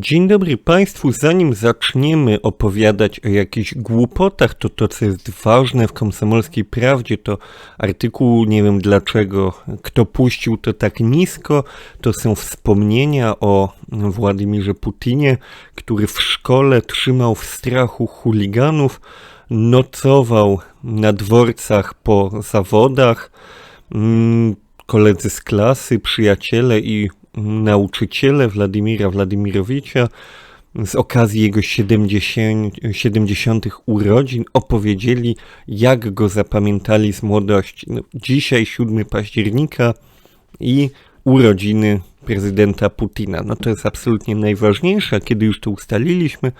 Dzień dobry Państwu. Zanim zaczniemy opowiadać o jakichś głupotach, to to, co jest ważne w komsomolskiej prawdzie, to artykuł, nie wiem dlaczego, kto puścił to tak nisko, to są wspomnienia o Władimirze Putinie, który w szkole trzymał w strachu chuliganów, nocował na dworcach po zawodach, mm, koledzy z klasy, przyjaciele i nauczyciele Władimira Władimirowicza z okazji jego 70, 70. urodzin opowiedzieli, jak go zapamiętali z młodości. No, dzisiaj 7 października i urodziny prezydenta Putina. No to jest absolutnie najważniejsze, kiedy już to ustaliliśmy,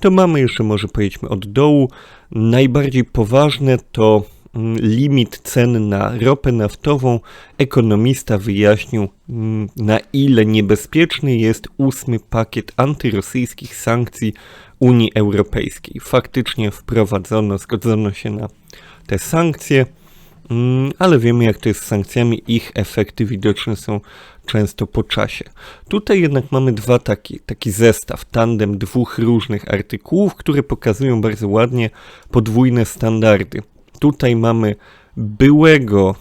to mamy jeszcze, może pojedźmy od dołu. Najbardziej poważne to limit cen na ropę naftową, ekonomista wyjaśnił, mm, na ile niebezpieczny jest ósmy pakiet antyrosyjskich sankcji Unii Europejskiej. Faktycznie wprowadzono, zgodzono się na te sankcje, mm, ale wiemy jak to jest z sankcjami, ich efekty widoczne są często po czasie. Tutaj jednak mamy dwa taki, taki zestaw, tandem dwóch różnych artykułów, które pokazują bardzo ładnie podwójne standardy. Tutaj mamy byłego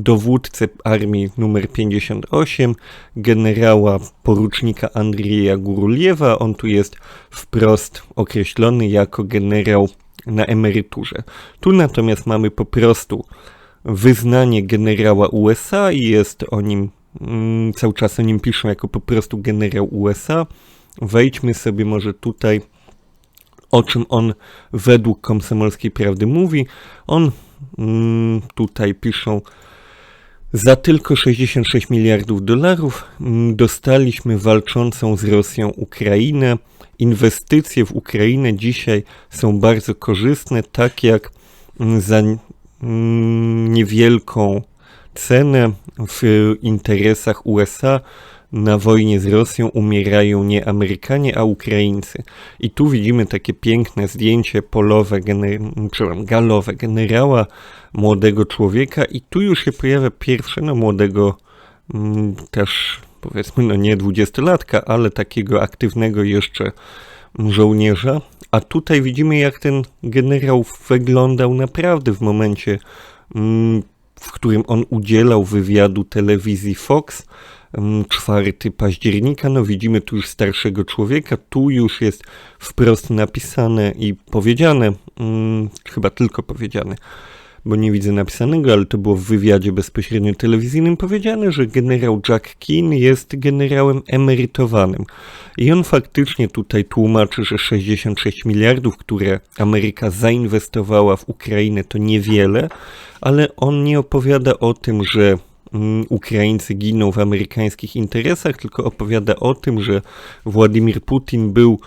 dowódcę armii numer 58, generała porucznika Andrzeja Guruliewa. On tu jest wprost określony jako generał na emeryturze. Tu natomiast mamy po prostu wyznanie generała USA i jest o nim, mm, cały czas o nim piszą jako po prostu generał USA. Wejdźmy sobie może tutaj o czym on według komsomolskiej prawdy mówi. On mm, tutaj piszą, za tylko 66 miliardów dolarów mm, dostaliśmy walczącą z Rosją Ukrainę. Inwestycje w Ukrainę dzisiaj są bardzo korzystne, tak jak mm, za mm, niewielką cenę w interesach USA na wojnie z Rosją umierają nie Amerykanie, a Ukraińcy. I tu widzimy takie piękne zdjęcie polowe, gener- galowe generała, młodego człowieka i tu już się pojawia pierwsze, no młodego mm, też powiedzmy, no nie dwudziestolatka, ale takiego aktywnego jeszcze żołnierza. A tutaj widzimy, jak ten generał wyglądał naprawdę w momencie, mm, w którym on udzielał wywiadu telewizji Fox 4 października, no widzimy tu już starszego człowieka, tu już jest wprost napisane i powiedziane, hmm, chyba tylko powiedziane, bo nie widzę napisanego, ale to było w wywiadzie bezpośrednio telewizyjnym powiedziane, że generał Jack Keane jest generałem emerytowanym. I on faktycznie tutaj tłumaczy, że 66 miliardów, które Ameryka zainwestowała w Ukrainę, to niewiele, ale on nie opowiada o tym, że Mm, Ukraińcy giną w amerykańskich interesach, tylko opowiada o tym, że Władimir Putin był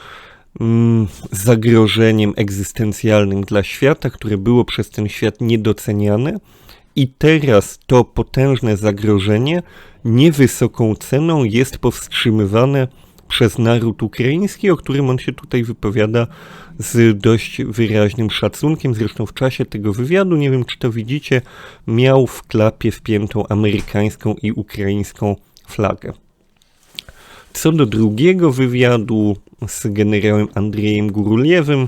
mm, zagrożeniem egzystencjalnym dla świata, które było przez ten świat niedoceniane. I teraz to potężne zagrożenie niewysoką ceną jest powstrzymywane przez naród ukraiński, o którym on się tutaj wypowiada z dość wyraźnym szacunkiem. Zresztą w czasie tego wywiadu, nie wiem czy to widzicie, miał w klapie wpiętą amerykańską i ukraińską flagę. Co do drugiego wywiadu z generałem Andrzejem Guruliewym,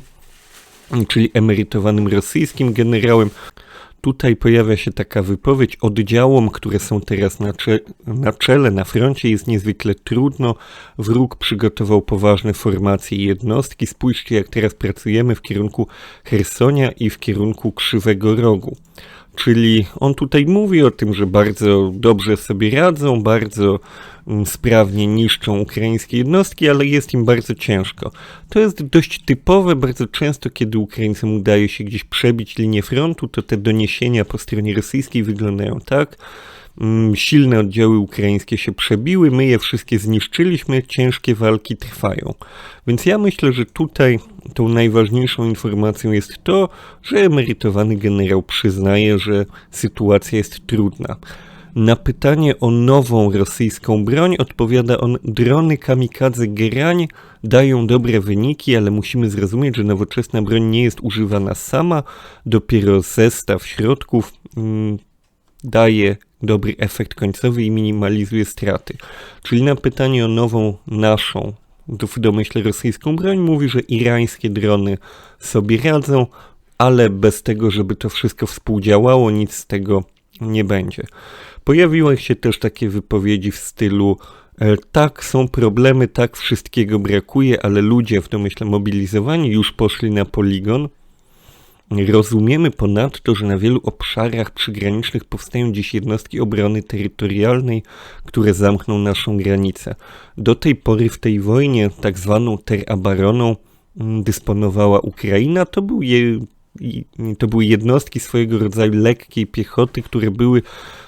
czyli emerytowanym rosyjskim generałem, Tutaj pojawia się taka wypowiedź oddziałom, które są teraz na, cze na czele, na froncie jest niezwykle trudno. Wróg przygotował poważne formacje i jednostki. Spójrzcie, jak teraz pracujemy w kierunku Hersonia i w kierunku Krzywego Rogu. Czyli on tutaj mówi o tym, że bardzo dobrze sobie radzą, bardzo mm, sprawnie niszczą ukraińskie jednostki, ale jest im bardzo ciężko. To jest dość typowe, bardzo często, kiedy Ukraińcom udaje się gdzieś przebić linię frontu, to te doniesienia po stronie rosyjskiej wyglądają tak, silne oddziały ukraińskie się przebiły, my je wszystkie zniszczyliśmy, ciężkie walki trwają. Więc ja myślę, że tutaj tą najważniejszą informacją jest to, że emerytowany generał przyznaje, że sytuacja jest trudna. Na pytanie o nową rosyjską broń odpowiada on: drony kamikadze Gerań dają dobre wyniki, ale musimy zrozumieć, że nowoczesna broń nie jest używana sama, dopiero zestaw środków mm, daje dobry efekt końcowy i minimalizuje straty. Czyli na pytanie o nową naszą w domyśle rosyjską broń, mówi, że irańskie drony sobie radzą, ale bez tego, żeby to wszystko współdziałało, nic z tego nie będzie. Pojawiły się też takie wypowiedzi w stylu e, tak, są problemy, tak, wszystkiego brakuje, ale ludzie w domyśle mobilizowani już poszli na poligon. Rozumiemy ponadto, że na wielu obszarach przygranicznych powstają dziś jednostki obrony terytorialnej, które zamkną naszą granicę. Do tej pory w tej wojnie, tak zwaną terabaroną, mm, dysponowała Ukraina. To był je, to były jednostki swojego rodzaju lekkiej piechoty, które były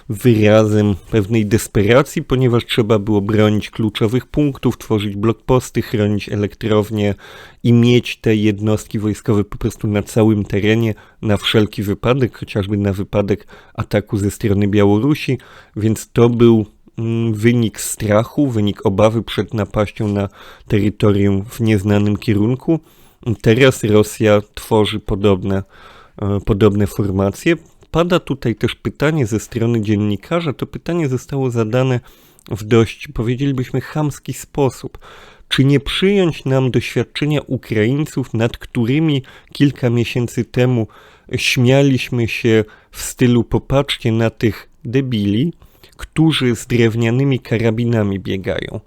wyrazem pewnej desperacji, ponieważ trzeba było bronić kluczowych punktów, tworzyć blokposty, chronić elektrownie i mieć te jednostki wojskowe po prostu na całym terenie na wszelki wypadek, chociażby na wypadek ataku ze strony Białorusi, więc to był mm, wynik strachu, wynik obawy przed napaścią na terytorium w nieznanym kierunku. Teraz Rosja tworzy podobne, e, podobne formacje. Pada tutaj też pytanie ze strony dziennikarza. To pytanie zostało zadane w dość, powiedzielibyśmy, chamski sposób. Czy nie przyjąć nam doświadczenia Ukraińców, nad którymi kilka miesięcy temu śmialiśmy się w stylu popatrzcie na tych debili, którzy z drewnianymi karabinami biegają.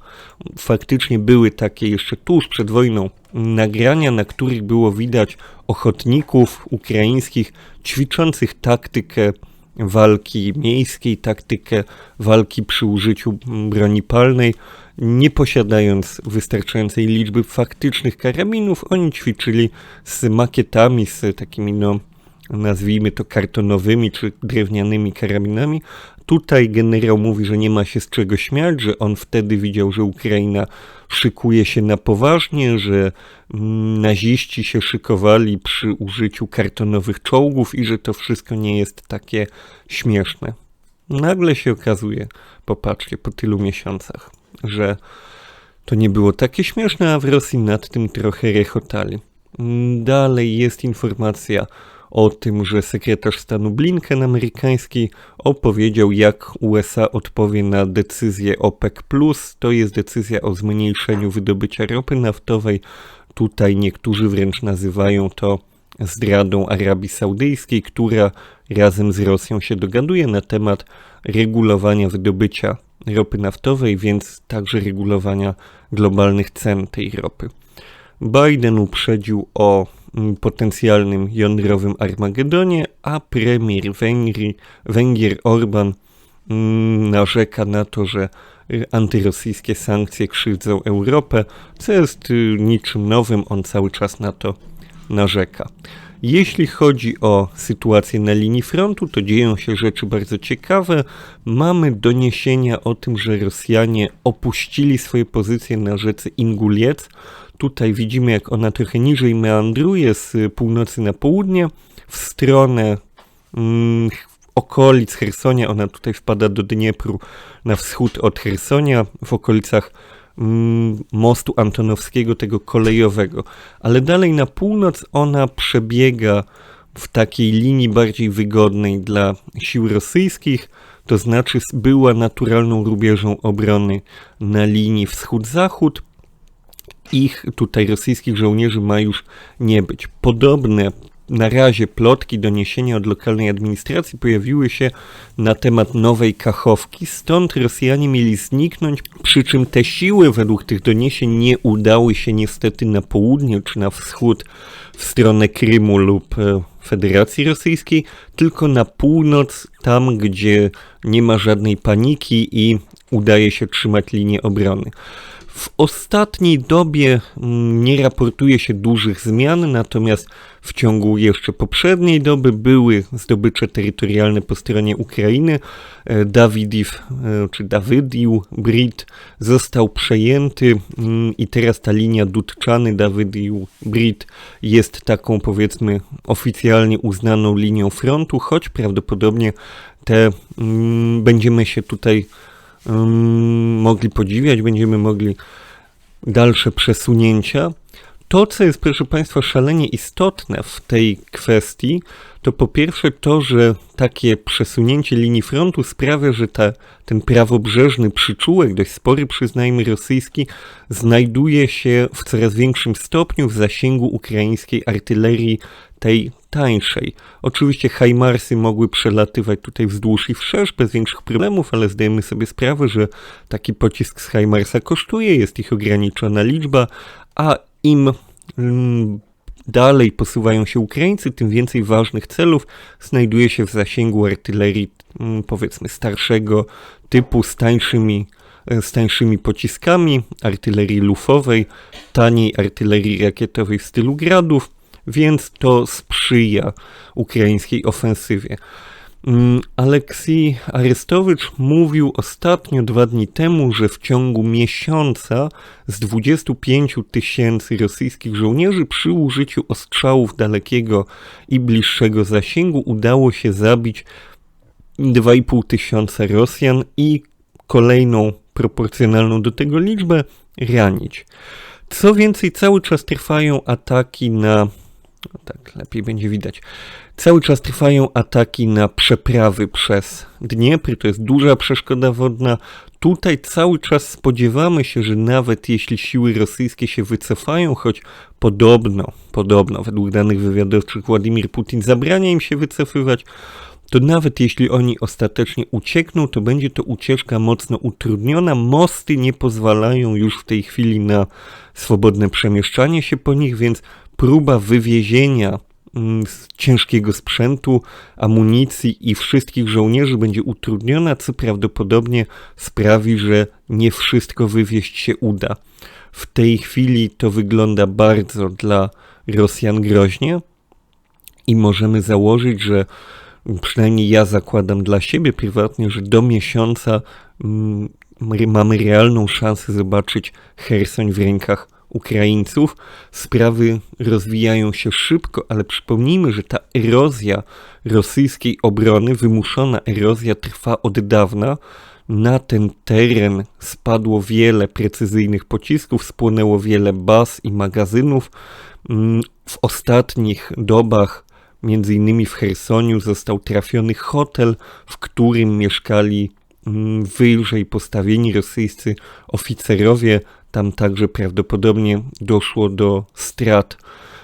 Faktycznie były takie jeszcze tuż przed wojną nagrania, na których było widać ochotników ukraińskich ćwiczących taktykę walki miejskiej, taktykę walki przy użyciu broni palnej. Nie posiadając wystarczającej liczby faktycznych karabinów, oni ćwiczyli z makietami, z takimi no nazwijmy to kartonowymi czy drewnianymi karabinami. Tutaj generał mówi, że nie ma się z czego śmiać, że on wtedy widział, że Ukraina szykuje się na poważnie, że mm, naziści się szykowali przy użyciu kartonowych czołgów i że to wszystko nie jest takie śmieszne. Nagle się okazuje, popatrzcie, po tylu miesiącach, że to nie było takie śmieszne, a w Rosji nad tym trochę rechotali. Dalej jest informacja o tym, że sekretarz stanu Blinken amerykański opowiedział, jak USA odpowie na decyzję OPEC. To jest decyzja o zmniejszeniu wydobycia ropy naftowej. Tutaj niektórzy wręcz nazywają to zdradą Arabii Saudyjskiej, która razem z Rosją się dogaduje na temat regulowania wydobycia ropy naftowej, więc także regulowania globalnych cen tej ropy. Biden uprzedził o potencjalnym jądrowym Armagedonie, a premier Węgry, Węgier Orban mm, narzeka na to, że antyrosyjskie sankcje krzywdzą Europę, co jest y, niczym nowym, on cały czas na to narzeka. Jeśli chodzi o sytuację na linii frontu, to dzieją się rzeczy bardzo ciekawe. Mamy doniesienia o tym, że Rosjanie opuścili swoje pozycje na rzece Inguliec. Tutaj widzimy, jak ona trochę niżej meandruje z północy na południe w stronę mm, okolic Hersonia. Ona tutaj wpada do Dniepru na wschód od Hersonia, w okolicach mm, mostu Antonowskiego, tego kolejowego. Ale dalej na północ ona przebiega w takiej linii bardziej wygodnej dla sił rosyjskich, to znaczy była naturalną rubieżą obrony na linii wschód-zachód, ich tutaj rosyjskich żołnierzy ma już nie być. Podobne na razie plotki, doniesienia od lokalnej administracji pojawiły się na temat nowej Kachowki, stąd Rosjanie mieli zniknąć, przy czym te siły według tych doniesień nie udały się niestety na południe czy na wschód w stronę Krymu lub e, Federacji Rosyjskiej, tylko na północ, tam gdzie nie ma żadnej paniki i udaje się trzymać linię obrony. W ostatniej dobie mm, nie raportuje się dużych zmian, natomiast w ciągu jeszcze poprzedniej doby były zdobycze terytorialne po stronie Ukrainy. E, Dawidiw, e, czy Dawydił, Brit został przejęty mm, i teraz ta linia Dudczany, Dawydił, Brit jest taką powiedzmy oficjalnie uznaną linią frontu, choć prawdopodobnie te mm, będziemy się tutaj mogli podziwiać, będziemy mogli dalsze przesunięcia. To, co jest, proszę Państwa, szalenie istotne w tej kwestii, to po pierwsze to, że takie przesunięcie linii frontu sprawia, że ta, ten prawobrzeżny przyczółek, dość spory przyznajmy rosyjski, znajduje się w coraz większym stopniu w zasięgu ukraińskiej artylerii tej tańszej. Oczywiście Hajmarsy mogły przelatywać tutaj wzdłuż i wszerz bez większych problemów, ale zdajemy sobie sprawę, że taki pocisk z Hajmarsa kosztuje, jest ich ograniczona liczba, a im mm, dalej posuwają się Ukraińcy, tym więcej ważnych celów znajduje się w zasięgu artylerii, mm, powiedzmy, starszego typu, z tańszymi, e, z tańszymi pociskami, artylerii lufowej, taniej artylerii rakietowej w stylu gradów, więc to sprzyja ukraińskiej ofensywie. Mm, Aleksij Arestowicz mówił ostatnio dwa dni temu, że w ciągu miesiąca z 25 tysięcy rosyjskich żołnierzy przy użyciu ostrzałów dalekiego i bliższego zasięgu udało się zabić 2,5 tysiąca Rosjan i kolejną proporcjonalną do tego liczbę ranić. Co więcej, cały czas trwają ataki na. No tak, lepiej będzie widać. Cały czas trwają ataki na przeprawy przez Dniepr, to jest duża przeszkoda wodna. Tutaj cały czas spodziewamy się, że nawet jeśli siły rosyjskie się wycofają, choć podobno, podobno według danych wywiadowczych Władimir Putin zabrania im się wycofywać, to nawet jeśli oni ostatecznie uciekną, to będzie to ucieczka mocno utrudniona. Mosty nie pozwalają już w tej chwili na swobodne przemieszczanie się po nich, więc próba wywiezienia Mm, ciężkiego sprzętu, amunicji i wszystkich żołnierzy będzie utrudniona, co prawdopodobnie sprawi, że nie wszystko wywieźć się uda. W tej chwili to wygląda bardzo dla Rosjan groźnie i możemy założyć, że przynajmniej ja zakładam dla siebie prywatnie, że do miesiąca mm, mamy realną szansę zobaczyć Hersoń w rękach Ukraińców. Sprawy rozwijają się szybko, ale przypomnijmy, że ta erozja rosyjskiej obrony, wymuszona erozja trwa od dawna. Na ten teren spadło wiele precyzyjnych pocisków, spłonęło wiele baz i magazynów. Mm, w ostatnich dobach, między innymi w Chersoniu, został trafiony hotel, w którym mieszkali mm, wyżej postawieni rosyjscy oficerowie. Tam także prawdopodobnie doszło do strat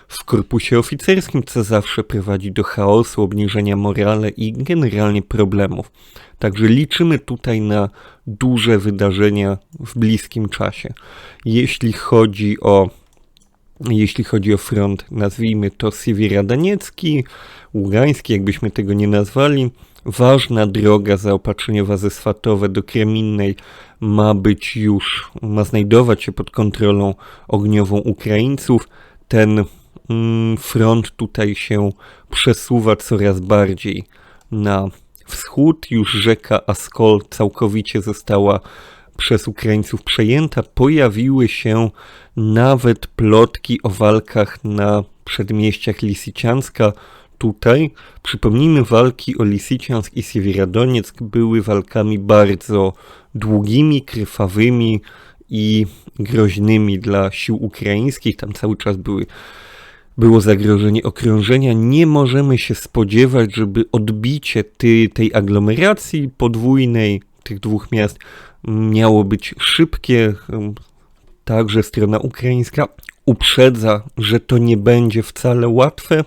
w korpusie oficerskim, co zawsze prowadzi do chaosu, obniżenia morale i generalnie problemów. Także liczymy tutaj na duże wydarzenia w bliskim czasie. Jeśli chodzi o jeśli chodzi o front, nazwijmy to Siewieradaniecki, Ługański, jakbyśmy tego nie nazwali, ważna droga zaopatrzeniowa ze Swatowe do Kreminnej ma być już, ma znajdować się pod kontrolą ogniową Ukraińców. Ten mm, front tutaj się przesuwa coraz bardziej na wschód. Już rzeka Askol całkowicie została przez Ukraińców przejęta. Pojawiły się nawet plotki o walkach na przedmieściach Lisicianska, tutaj, przypomnijmy, walki o Lisiciansk i Siewierodonieck były walkami bardzo długimi, krwawymi i groźnymi dla sił ukraińskich. Tam cały czas były, było zagrożenie okrążenia. Nie możemy się spodziewać, żeby odbicie ty, tej aglomeracji podwójnej tych dwóch miast miało być szybkie. Także strona ukraińska uprzedza, że to nie będzie wcale łatwe.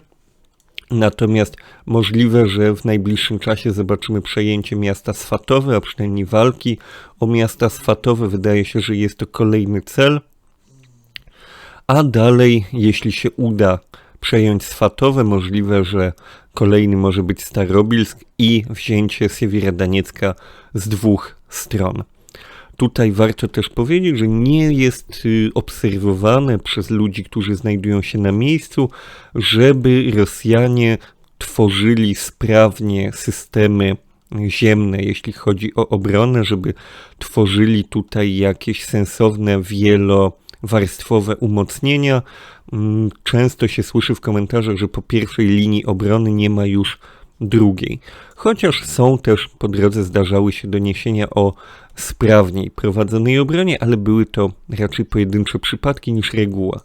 Natomiast możliwe, że w najbliższym czasie zobaczymy przejęcie miasta Swatowe, a przynajmniej walki o miasta Swatowe. Wydaje się, że jest to kolejny cel. A dalej, jeśli się uda przejąć Swatowe, możliwe, że kolejny może być Starobilsk i wzięcie Siewierodaniecka z dwóch stron. Tutaj warto też powiedzieć, że nie jest y, obserwowane przez ludzi, którzy znajdują się na miejscu, żeby Rosjanie tworzyli sprawnie systemy ziemne, jeśli chodzi o obronę, żeby tworzyli tutaj jakieś sensowne, wielowarstwowe umocnienia. Mm, często się słyszy w komentarzach, że po pierwszej linii obrony nie ma już drugiej. Chociaż są też po drodze zdarzały się doniesienia o sprawniej prowadzonej obronie, ale były to raczej pojedyncze przypadki niż reguła.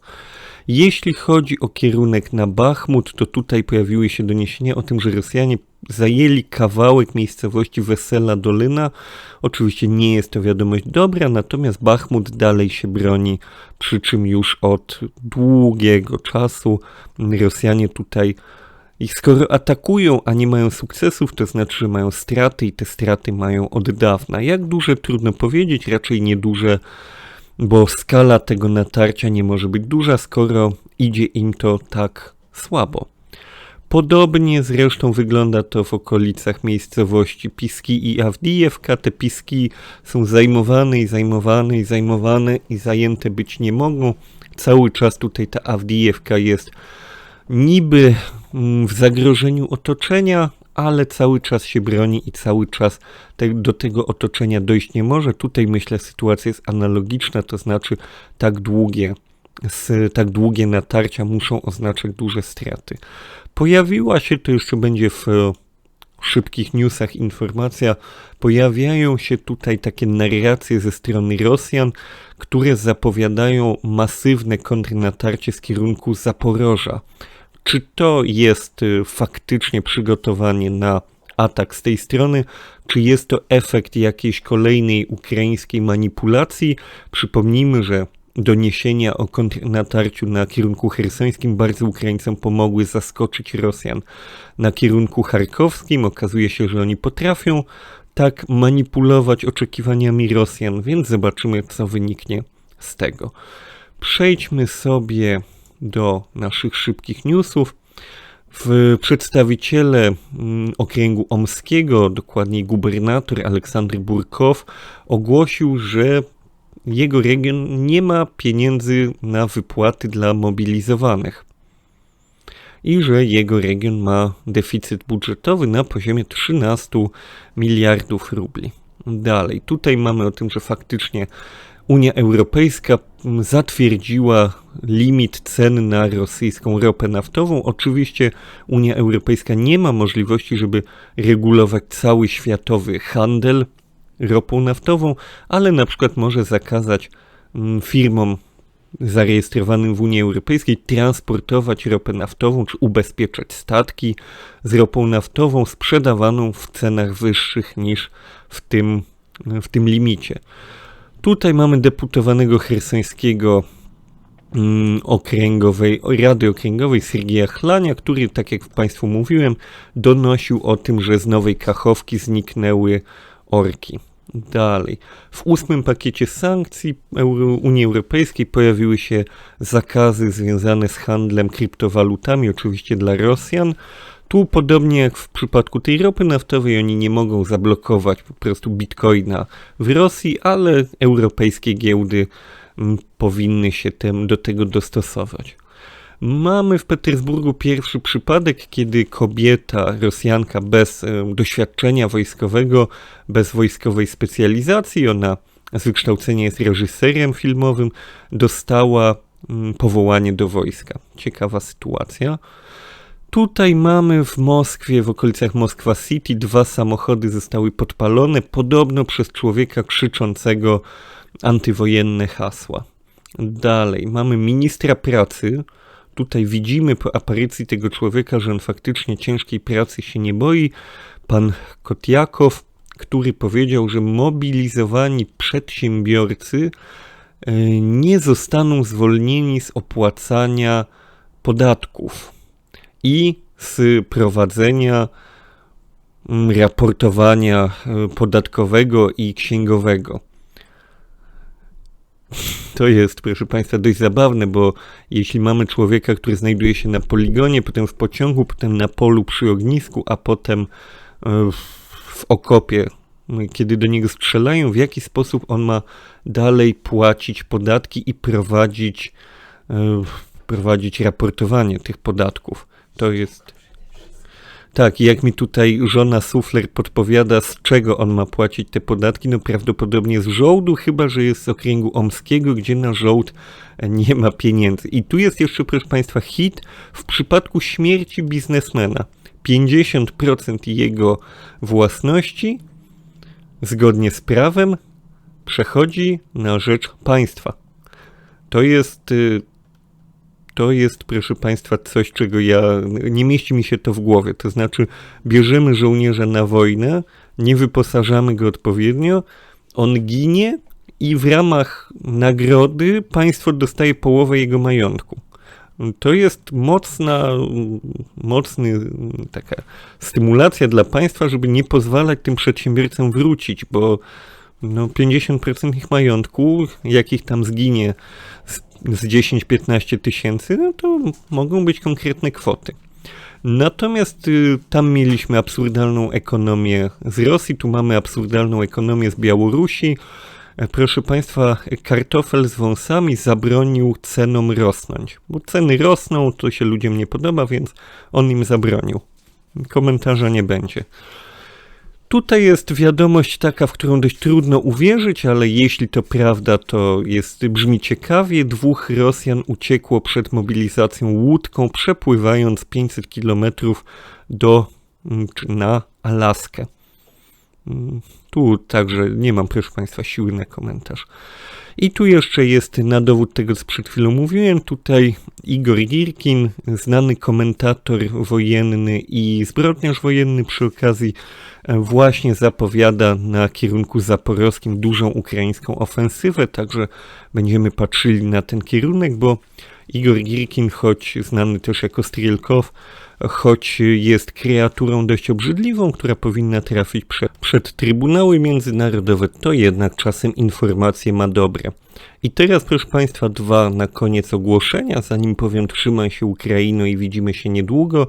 Jeśli chodzi o kierunek na Bachmut, to tutaj pojawiły się doniesienia o tym, że Rosjanie zajęli kawałek miejscowości Wesela Dolina. Oczywiście nie jest to wiadomość dobra, natomiast Bachmut dalej się broni, przy czym już od długiego czasu Rosjanie tutaj i skoro atakują, a nie mają sukcesów, to znaczy, że mają straty i te straty mają od dawna. Jak duże trudno powiedzieć, raczej nieduże, bo skala tego natarcia nie może być duża, skoro idzie im to tak słabo. Podobnie zresztą wygląda to w okolicach miejscowości Piski i Awdijewka. Te Piski są zajmowane i zajmowane i zajmowane i zajęte być nie mogą. Cały czas tutaj ta Awdijewka jest niby w zagrożeniu otoczenia, ale cały czas się broni i cały czas te, do tego otoczenia dojść nie może. Tutaj myślę sytuacja jest analogiczna, to znaczy tak długie, tak długie natarcia muszą oznaczać duże straty. Pojawiła się, to jeszcze będzie w szybkich newsach informacja, pojawiają się tutaj takie narracje ze strony Rosjan, które zapowiadają masywne kontrnatarcie z kierunku Zaporoża. Czy to jest y, faktycznie przygotowanie na atak z tej strony, czy jest to efekt jakiejś kolejnej ukraińskiej manipulacji? Przypomnijmy, że doniesienia o kontrnatarciu na kierunku hersońskim bardzo Ukraińcom pomogły zaskoczyć Rosjan. Na kierunku charkowskim okazuje się, że oni potrafią tak manipulować oczekiwaniami Rosjan, więc zobaczymy, co wyniknie z tego. Przejdźmy sobie do naszych szybkich newsów. W przedstawiciele mm, okręgu omskiego, dokładniej gubernator Aleksander Burkow, ogłosił, że jego region nie ma pieniędzy na wypłaty dla mobilizowanych i że jego region ma deficyt budżetowy na poziomie 13 miliardów rubli. Dalej, tutaj mamy o tym, że faktycznie Unia Europejska zatwierdziła limit cen na rosyjską ropę naftową. Oczywiście Unia Europejska nie ma możliwości, żeby regulować cały światowy handel ropą naftową, ale na przykład może zakazać mm, firmom zarejestrowanym w Unii Europejskiej transportować ropę naftową czy ubezpieczać statki z ropą naftową sprzedawaną w cenach wyższych niż w tym, w tym limicie. Tutaj mamy deputowanego hersońskiego okręgowej, Rady Okręgowej Sergieja Chlania, który, tak jak Państwu mówiłem, donosił o tym, że z Nowej Kachowki zniknęły orki. Dalej. W ósmym pakiecie sankcji Unii Europejskiej pojawiły się zakazy związane z handlem kryptowalutami, oczywiście dla Rosjan. Tu podobnie jak w przypadku tej ropy naftowej, oni nie mogą zablokować po prostu bitcoina w Rosji, ale europejskie giełdy mm, powinny się tem, do tego dostosować. Mamy w Petersburgu pierwszy przypadek, kiedy kobieta, Rosjanka bez e, doświadczenia wojskowego, bez wojskowej specjalizacji, ona z wykształcenia jest reżyserem filmowym, dostała powołanie do wojska. Ciekawa sytuacja. Tutaj mamy w Moskwie, w okolicach Moskwa City, dwa samochody zostały podpalone, podobno przez człowieka krzyczącego antywojenne hasła. Dalej, mamy ministra pracy. Tutaj widzimy po aparycji tego człowieka, że on faktycznie ciężkiej pracy się nie boi. Pan Kotjakow, który powiedział, że mobilizowani przedsiębiorcy e, nie zostaną zwolnieni z opłacania podatków i z prowadzenia mm, raportowania e, podatkowego i księgowego. To jest, proszę Państwa, dość zabawne, bo jeśli mamy człowieka, który znajduje się na poligonie, potem w pociągu, potem na polu przy ognisku, a potem e, w okopie, no kiedy do niego strzelają, w jaki sposób on ma dalej płacić podatki i prowadzić, e, prowadzić raportowanie tych podatków. To jest. Tak, jak mi tutaj żona Sufler podpowiada, z czego on ma płacić te podatki, no prawdopodobnie z żołdu, chyba że jest z okręgu omskiego, gdzie na żołd nie ma pieniędzy. I tu jest jeszcze, proszę Państwa, hit w przypadku śmierci biznesmena. 50% jego własności, zgodnie z prawem, przechodzi na rzecz państwa. To jest y, to jest, proszę Państwa, coś, czego ja, nie mieści mi się to w głowie. To znaczy, bierzemy żołnierza na wojnę, nie wyposażamy go odpowiednio, on ginie i w ramach nagrody państwo dostaje połowę jego majątku. To jest mocna, mocny, taka stymulacja dla państwa, żeby nie pozwalać tym przedsiębiorcom wrócić, bo no 50% ich majątku, jakich tam zginie z, z 10-15 tysięcy, no to mogą być konkretne kwoty. Natomiast y, tam mieliśmy absurdalną ekonomię z Rosji, tu mamy absurdalną ekonomię z Białorusi. E, Proszę Państwa, kartofel z wąsami zabronił cenom rosnąć, bo ceny rosną, to się ludziom nie podoba, więc on im zabronił. Komentarza nie będzie. Tutaj jest wiadomość taka, w którą dość trudno uwierzyć, ale jeśli to prawda, to jest, brzmi ciekawie. Dwóch Rosjan uciekło przed mobilizacją łódką, przepływając 500 km do, mm, czy na Alaskę. Mm, Tu także nie mam, proszę Państwa, siły na komentarz. I tu jeszcze jest na dowód tego, co przed chwilą mówiłem, tutaj Igor Girkin, znany komentator wojenny i zbrodniarz wojenny przy okazji, e, właśnie zapowiada na kierunku zaporowskim dużą ukraińską ofensywę, także będziemy patrzyli na ten kierunek, bo Igor Girkin, choć znany też jako Strielkow, choć jest kreaturą dość obrzydliwą, która powinna trafić prze, przed trybunały międzynarodowe, to jednak czasem informacje ma dobre. I teraz, proszę Państwa, dwa na koniec ogłoszenia, zanim powiem trzymaj się Ukraino i widzimy się niedługo.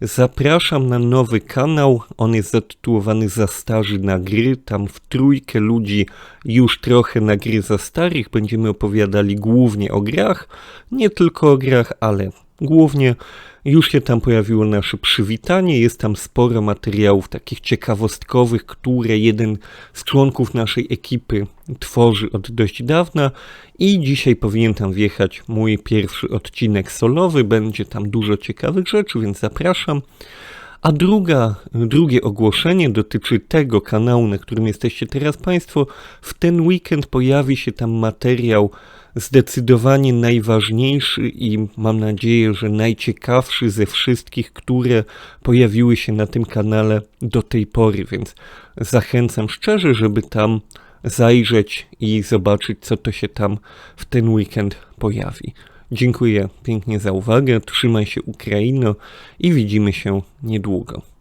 Zapraszam na nowy kanał, on jest zatytułowany Za starzy na gry, tam w trójkę ludzi już trochę na gry za starych, będziemy opowiadali głównie o grach, nie tylko o grach, ale głównie już się tam pojawiło nasze przywitanie, jest tam sporo materiałów takich ciekawostkowych, które jeden z członków naszej ekipy tworzy od dość dawna i dzisiaj powinien tam wjechać mój pierwszy odcinek solowy, będzie tam dużo ciekawych rzeczy, więc zapraszam. A druga, drugie ogłoszenie dotyczy tego kanału, na którym jesteście teraz Państwo. W ten weekend pojawi się tam materiał zdecydowanie najważniejszy i mam nadzieję, że najciekawszy ze wszystkich, które pojawiły się na tym kanale do tej pory, więc zachęcam szczerze, żeby tam zajrzeć i zobaczyć, co to się tam w ten weekend pojawi. Dziękuję pięknie za uwagę, trzymaj się Ukraino i widzimy się niedługo.